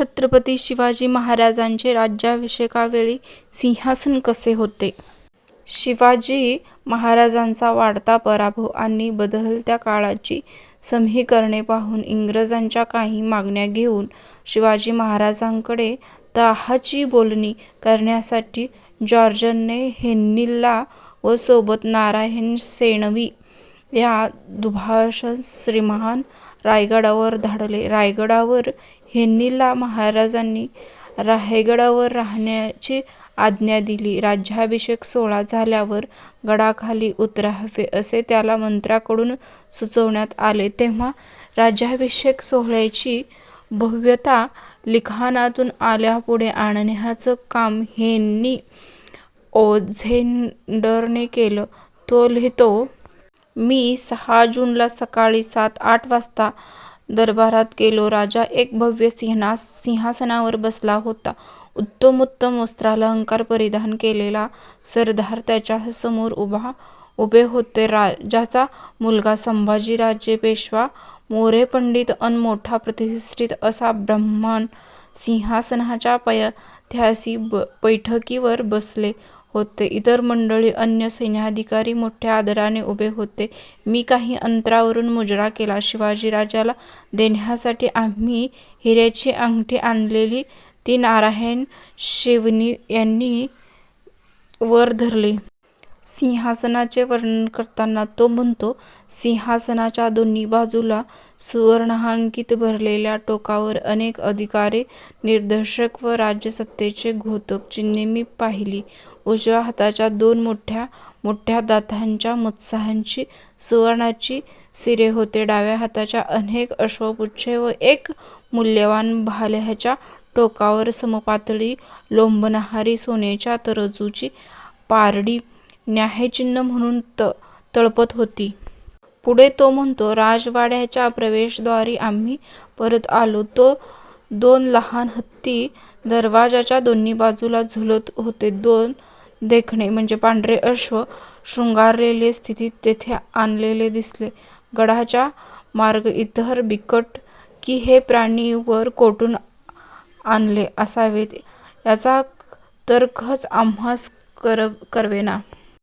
छत्रपती शिवाजी महाराजांचे राज्याभिषेकावेळी सिंहासन कसे होते? शिवाजी महाराजांचा वाढता पराभव आणि बदलत्या काळाची समीकरणे पाहून इंग्रजांच्या काही मागण्या घेऊन शिवाजी महाराजांकडे तहाची बोलणी करण्यासाठी जॉर्जने हेन्नीला व सोबत नारायण सेणवी या दुभाषण श्रीमान रायगडावर धाडले. रायगडावर हेन्रीला महाराजांनी रायगडावर राहण्याची आज्ञा दिली. राज्याभिषेक सोहळा झाल्यावर गडाखाली उतरावे असे त्याला मंत्र्याकडून सुचवण्यात आले. तेव्हा राज्याभिषेक सोहळ्याची भव्यता लिखाणातून आल्यापुढे आणण्याचं काम हेंनी ओझेंडरने केलं. तो लिहितो. मी सहा जूनला सकाळी सात आठ वाजता दरबारात गेलो. राजा एक भव्य सिंहासनावर बसला होता. उत्तमोत्तम वस्त्रालंकार परिधान केलेला सरदार त्याच्यासमोर उभा उभे होते. राजाचा मुलगा संभाजीराजे पेशवा, मोरे पंडित अन मोठा प्रतिष्ठित असा ब्राह्मण सिंहासनाच्या पय ध्यासी ब बैठकीवर बसले होते. इतर मंडळी, अन्य सैन्याधिकारी मोठ्या आदराने उभे होते. मी काही अंतरावरून मुजरा केला. शिवाजीराजाला देण्यासाठी आम्ही हिऱ्याची अंगठी आणलेली ती नारायण शिवनी यांनी वर धरली. सिंहासनाचे वर्णन करताना तो म्हणतो, सिंहासनाच्या दोन्ही बाजूला सुवर्णहांकित भरलेल्या टोकावर अनेक अधिकारी, निर्देशक व राज्यसत्तेचे घोतक चिन्हे मी पाहिली. उजव्या हाताच्या दोन मोठ्या मोठ्या दातांच्या मत्स्यांची सुवर्णाची सिरे होते डाव्या हाताच्या अनेक अश्वपुच्छ व एक मूल्यवान भाल्याच्या टोकावर समपातळी लोंबनहारी सोन्याच्या तरजूची पारडी न्यायचिन्ह म्हणून त तळपत होती. पुढे तो म्हणतो, राजवाड्याच्या प्रवेशद्वारी आम्ही परत आलो तो दोन लहान हत्ती दरवाजाच्या दोन्ही बाजूला झुलत होते. दोन देखणे म्हणजे पांढरे अश्व शृंगारलेले स्थितीत तेथे आणलेले दिसले. गडाच्या मार्ग इतर बिकट की हे प्राणी वर आणले असावेत याचा तर्कच आम्हास करवेना.